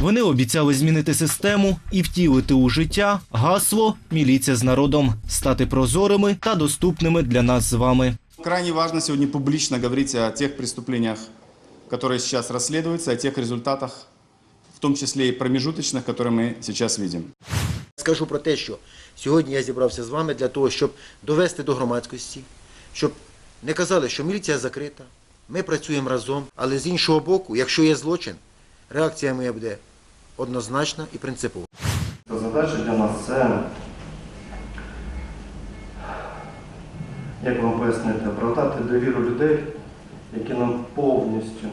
Вони обіцяли змінити систему і втілити у життя гасло Міліція з народом, стати прозорими та доступними для нас з вами. Крайне важно сегодня публично говорить о тех преступлениях, которые сейчас расследуются, о тех результатах, в том числе и промежуточных, которые мы сейчас видим. Скажу про те, що сьогодні я зібрався з вами для того, щоб довести до громадськості, щоб не казали, що міліція закрита, ми працюємо разом, але з іншого боку, якщо є злочин, реакція моя буде однозначна і принципова. Задача для нас це, як вам пояснити, оправдати довіру людей, які нам повністю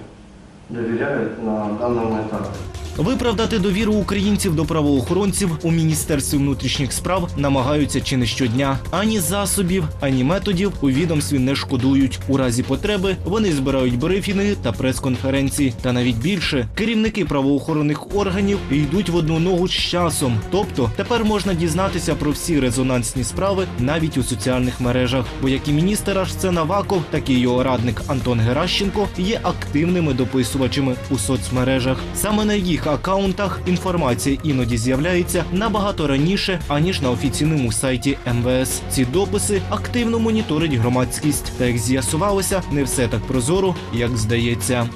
довіряють на даному етапі. Виправдати довіру українців до правоохоронців у міністерстві внутрішніх справ намагаються чи не щодня. Ані засобів, ані методів у відомстві не шкодують. У разі потреби вони збирають брифінги та прес-конференції. Та навіть більше керівники правоохоронних органів йдуть в одну ногу з часом. Тобто тепер можна дізнатися про всі резонансні справи навіть у соціальних мережах. Бо як і міністр Арсен Аваков, так і його радник Антон Геращенко є активними дописувачами у соцмережах. Саме на їх акаунтах інформація іноді з'являється набагато раніше аніж на офіційному сайті МВС. Ці дописи активно моніторить громадськість. Та як з'ясувалося, не все так прозоро, як здається.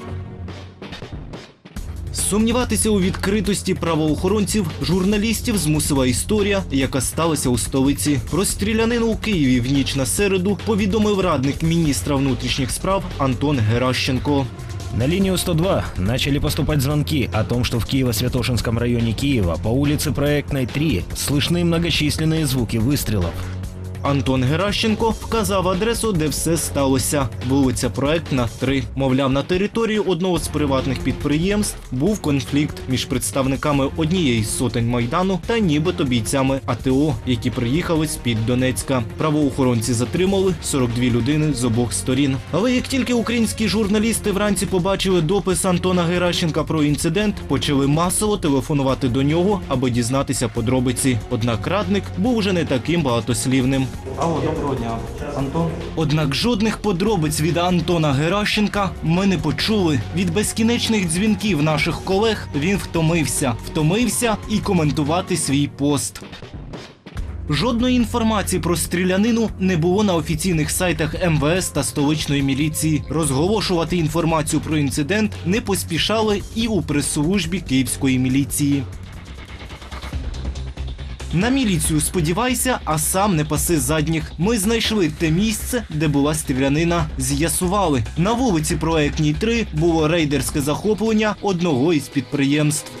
Сумніватися у відкритості правоохоронців журналістів змусила історія, яка сталася у столиці. Про стрілянину у Києві в ніч на середу повідомив радник міністра внутрішніх справ Антон Геращенко. На линию 102 начали поступать звонки о том, что в Киево-Святошинском районе Киева по улице Проектной 3 слышны многочисленные звуки выстрелов. Антон Геращенко вказав адресу, де все сталося. Вулиця Проектна 3. Мовляв, на території одного з приватних підприємств був конфлікт між представниками однієї з сотень майдану та нібито бійцями АТО, які приїхали з під Донецька. Правоохоронці затримали 42 людини з обох сторін. Але як тільки українські журналісти вранці побачили допис Антона Геращенка про інцидент, почали масово телефонувати до нього, аби дізнатися подробиці. Однак радник був уже не таким багатослівним. Алло, доброго дня. Антон? Однак жодних подробиць від Антона Геращенка ми не почули. Від безкінечних дзвінків наших колег він втомився, втомився і коментувати свій пост. Жодної інформації про стрілянину не було на офіційних сайтах МВС та столичної міліції. Розголошувати інформацію про інцидент не поспішали і у прес-службі київської міліції. На міліцію сподівайся, а сам не паси задніх. Ми знайшли те місце, де була стрілянина. З'ясували. На вулиці Проектній 3 було рейдерське захоплення одного із підприємств.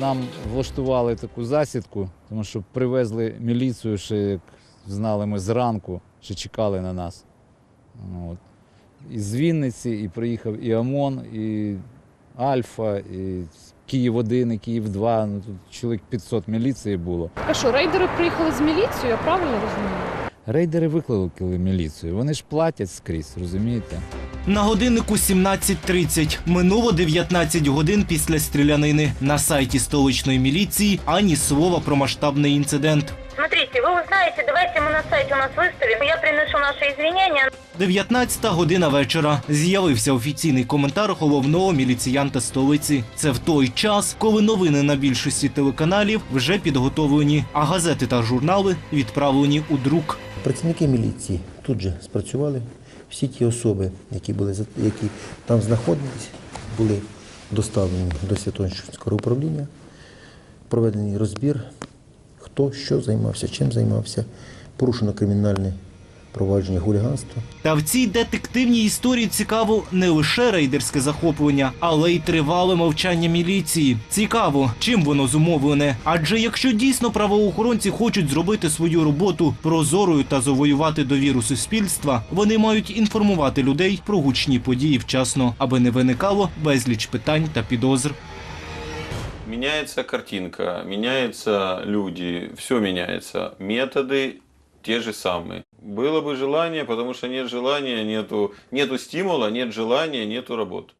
Нам влаштували таку засідку, тому що привезли міліцію, ще як знали ми зранку, ще чекали на нас. От. І з Вінниці, і приїхав і ОМОН, і Альфа, і Київ 1 і Київ 2. Ну, тут чоловік 500 міліції було. А що, рейдери приїхали з міліцією, я правильно розумію? Рейдери викликали міліцію. Вони ж платять скрізь, розумієте? На годиннику 17.30. Минуло 19 годин після стрілянини. На сайті столичної міліції ані слова про масштабний інцидент. Смотрите, вы узнаете, давайте мы на сайте у нас выставим. Я приношу наши извинения. 19 година вечора. З'явився офіційний коментар головного міліціянта столиці. Це в той час, коли новини на більшості телеканалів вже підготовлені, а газети та журнали відправлені у друк. Працівники міліції тут же спрацювали. Всі ті особи, які були які там знаходились, були доставлені до Святонського управління, проведений розбір, хто що займався, чим займався, порушено кримінальне провадження хуліганства. Та в цій детективній історії цікаво не лише рейдерське захоплення, але й тривале мовчання міліції. Цікаво, чим воно зумовлене. Адже якщо дійсно правоохоронці хочуть зробити свою роботу прозорою та завоювати довіру суспільства, вони мають інформувати людей про гучні події вчасно, аби не виникало безліч питань та підозр. Меняется картинка, меняются люди, все меняется. Методы те же самые. Было бы желание, потому что нет желания, нету, нету стимула, нет желания, нету работы.